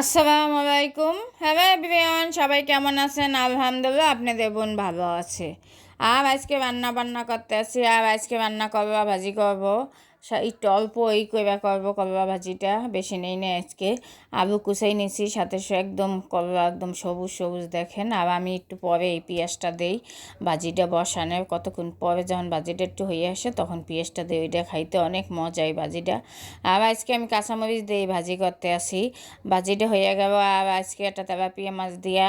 আসসালামু আলাইকুম hello everyone, সবাই কেমন আছেন? আলহামদুলিল্লাহ আপনি বোন ভালো আছে। আর আজকে রান্না বান্না করতে আসি আর আজকে রান্না করব, ভাজি করব। একটু অল্প এই কইবা করব করবা ভাজিটা বেশি নেই না আজকে। আলু কুচাই নিছি, সাথে একদম করবা একদম সবুজ সবুজ দেখেন। আর আমি একটু পরে এই পেঁয়াজটা দেই, ভাজিটা বসানোর। কতক্ষণ পরে যখন ভাজিটা একটু হয়ে আসে, তখন পেঁয়াজটা দিই। ওইটা খাইতে অনেক মজা এই ভাজিটা। আর আজকে আমি কাঁচামরিচ দিয়ে ভাজি করতে আসি। ভাজিটা হয়ে গেল, আর আজকে একটা তেলাপিয়া মাছ দিয়া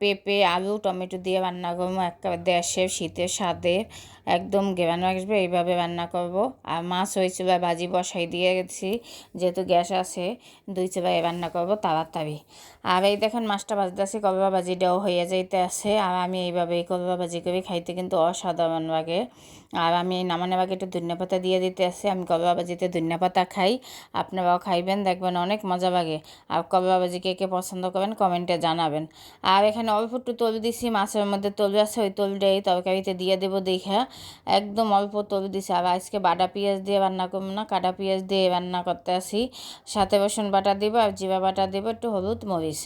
পেঁপে, আলু, টমেটো দিয়ে রান্না করব। একেবারে দেশের শীতের স্বাদের, একদম গেরান আসবে, এইভাবে রান্না করব। আর মাছ হয়েছে বা ভাজি বসাই দিয়ে গেছি। যেহেতু গ্যাস আছে, দুই চেবাই রান্না করব তাড়াতাড়ি। আর এই দেখেন মাছটা ভাজতেছি করবা ভাজিটাও হয়ে যাইতে আছে। আর আমি এইভাবেই করবা ভাজি করি, খাইতে কিন্তু অসাধারণ লাগে। আর আমি এই নামানোর আগে একটু ধনিয়া পাতা দিয়ে দিতে আসি আমি করবা ভাজিতে ধনিয়া পাতা খাই, আপনারাও খাইবেন, দেখবেন অনেক মজা লাগে। আর করবা ভাজি কে কে পছন্দ করেন, কমেন্টে জানাবেন। আর এখানে অল্প একটু তল দিছি, মাছের মধ্যে তল আছে, ওই তলটাই তরকারিতে দিয়ে দেবো দেখা। একদম অল্প তল দিছি, আর আজকে বাটা পেঁয়াজ দিয়ে রান্না করব না কাটা পেঁয়াজ দিয়ে রান্না করতে আসি সাথে রসুন বাটা দিব আর জিরা বাটা দেবো, একটু হলুদ মরিচ।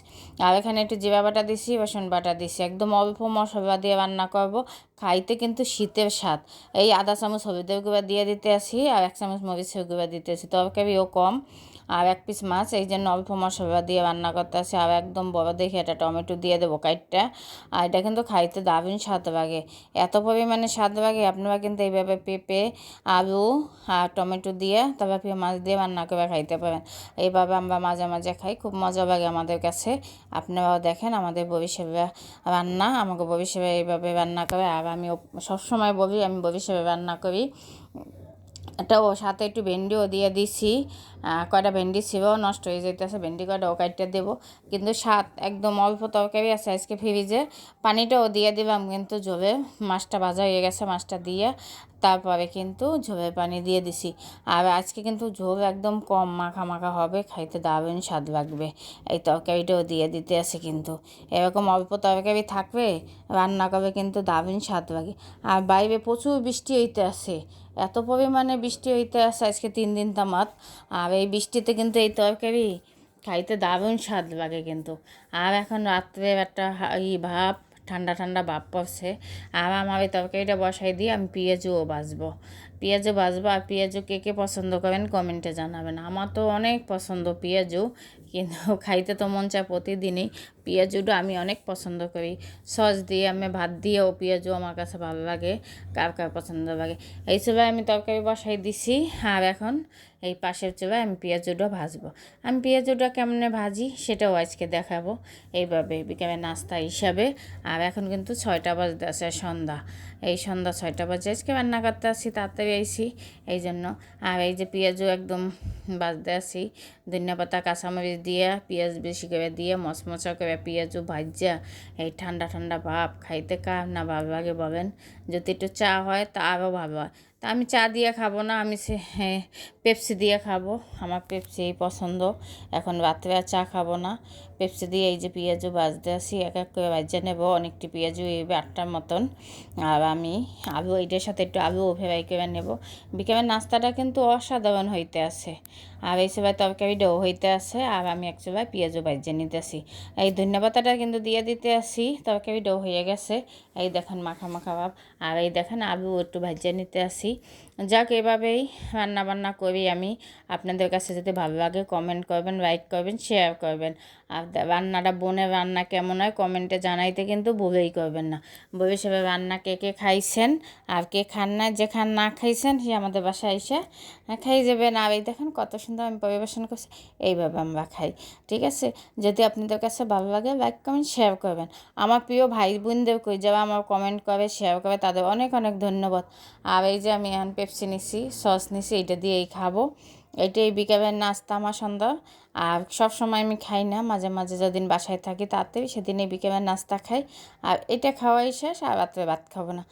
আর এখানে একটু জিরা বাটা দিছি, রসুন বাটা দিছি। একদম অল্প মশলা দিয়ে রান্না করব। খাইতে কিন্তু শীতের স্বাদ। এই আধা চামচ হলুদের গুঁড়া দিয়ে দিতে আসি আর এক চামচ মরিচের গুঁড়া দিতে আসি। তরকারিও কম আর এক পিস মাছ। এই জন্য অল্প মশলা দিয়ে রান্না করতে আসি আর একদম বড় দেখে এটা টমেটো দিয়ে দেবো কাইটটা। আর এটা কিন্তু খাইতে দারুণ স্বাদ লাগে। এত পরিমাণে স্বাদ লাগে, আপনারা কিন্তু এইভাবে পেঁপে, আলু আর টমেটো দিয়ে তারপর মাছ দিয়ে রান্না করে খাইতে পারেন। এইভাবে আমরা মাঝে মাঝে খাই, খুব মজা লাগে আমাদের কাছে। আপনারাও দেখেন আমাদের ভবিষ্যতে রান্না, আমাকে ভবিষ্যতে এইভাবে রান্না করে আর আমি সবসময় বলি, আমি ভবিষ্যতে রান্না করি। এটাও সাথে একটু ভেন্ডিও দিয়ে দিছি। কয়টা ভেন্ডি ছিল? নষ্ট হয়ে যেতেছে ভেন্ডি কয়টা ও কাটতে দেবো। কিন্তু স্বাদ একদম অল্প তরকারি আছে আজকে ফ্রিজে পানিটাও দিয়ে দিলাম কিন্তু জবে মাছটা ভাজা হয়ে গেছে, মাছটা দিয়ে তারপরে কিন্তু ঝোলের পানি দিয়ে দিছি। আর আজকে কিন্তু ঝোল একদম কম মাখা মাখা হবে, খাইতে দারুণ স্বাদ লাগবে। এই তরকারিটাও দিয়ে দিতে আছে কিন্তু। এরকম অল্প তরকারি থাকবে রান্না করবে কিন্তু দারুণ স্বাদ লাগে। আর বাইরে প্রচুর বৃষ্টি হইতে আছে। এত পরিমাণে বৃষ্টি হইতে আছে আজকে তিন দিন তামাত। আর এই বৃষ্টিতে কিন্তু এই তরকারি খাইতে দারুণ স্বাদ লাগে কিন্তু। আর এখন রাত্রে একটা ভাব ঠান্ডা ঠান্ডা ভাব পড়ছে। আর আমার তরকারিটা বসাই দিয়ে আমি পেঁয়াজও বাজবো পেঁয়াজও বাজবো আর পেঁয়াজও কে কে পছন্দ করেন কমেন্টে জানাবেন। আমার তো অনেক পছন্দ পেঁয়াজও, কিন্তু খাইতে তো মন চায় প্রতিদিনই। পেঁয়াজুটা আমি অনেক পছন্দ করি। সস দিয়ে আমি ভাত দিয়েও পেঁয়াজও আমার কাছে ভালো লাগে, কার কার পছন্দ লাগে। এই সবাই আমি তরকারি বসাই দিছি আর এখন এই পাশের চুলায় আমি পেঁয়াজুটা ভাজবো। আমি পেঁয়াজুটা কেমনে ভাজি সেটাও আজকে দেখাবো। এইভাবে বিকেলে নাস্তা হিসাবে। আর এখন কিন্তু ছয়টা বাজতে আছে সন্ধ্যা। এই সন্ধ্যা ছয়টা বাজে, আজকে রান্না করতে আসি তাড়াতাড়ি আইসি এই জন্য আর এই যে পেঁয়াজও একদম বাজতে আসি, ধনিয়া পাতা, কাঁচামরিচ দিয়ে, পেঁয়াজ বেশি করে দিয়ে, মচমচা করে পেঁয়াজও ভাজা, এই ঠান্ডা ঠান্ডা ভাব, খাইতে কার না ভালো লাগে বলেন? যদি একটু চা হয় তা আরও ভালো হয়। তা আমি চা দিয়ে খাব না, আমি সে পেপসি দিয়ে খাব। আমার পেপসি পছন্দ। এখন রাত্রে আর চা খাব না। পেপসি দিয়ে এই যে পেঁয়াজও বাজতে আসি, এক এক করে ভাজা নেব। অনেকটি পেঁয়াজও এই আটটার মতন। আর আমি আলু এইটার সাথে একটু আলু ফেরাই করে নেব। বিকেলের নাস্তাটা কিন্তু অসাধারণ হইতে আছে আর এই সবাই তরকারি ডো হইতে আছে, আর আমি এক সবাই পেঁয়াজও ভাজে নিতেছি এই ধন্যবাদটা কিন্তু দিয়ে দিতে আসি, তরকারি ডো হয়ে গেছে। এই দেখেন মাখা মাখা ভাব, আর এই দেখেন আলু একটু ভাজিয়ে নিতে আসি। যাক, এভাবেই রান্না বান্না করি আমি। আপনাদের কাছে যদি ভালো লাগে কমেন্ট করবেন লাইক করবেন শেয়ার করবেন। আর রান্নাটা, বোনের রান্না কেমন হয় কমেন্টে জানাইতে কিন্তু ভুলেই করবেন না। ভবিষ্যতে রান্না কে কে খাইছেন, আর কে খান না যে খান না খাইছেন, সে আমাদের বাসায় এসে খাই যাবেন। আর এই দেখেন কত সুন্দর আমি পরিবেশন করছি এইভাবে আমরা খাই। ঠিক আছে? যদি আপনাদের কাছে ভালো লাগে লাইক কমেন্ট শেয়ার করবেন। আমার প্রিয় ভাই বোনদের কই যারা আমার কমেন্ট করে শেয়ার করে, তাদের অনেক অনেক ধন্যবাদ। আর এই যে আমি এখন পেপসি নিছি সস নিছি, এটা দিয়েই খাব। এটাই বিকেলের নাস্তা, আমার সন্ধ্যা। আর সব সময় আমি খাই না, মাঝে মাঝে যেদিন বাসায় থাকি তাড়াতাড়ি সেদিন এই বিকেলের নাস্তা খাই। আর এটা খাওয়াই শেষ, আর রাত্রে ভাত খাব না।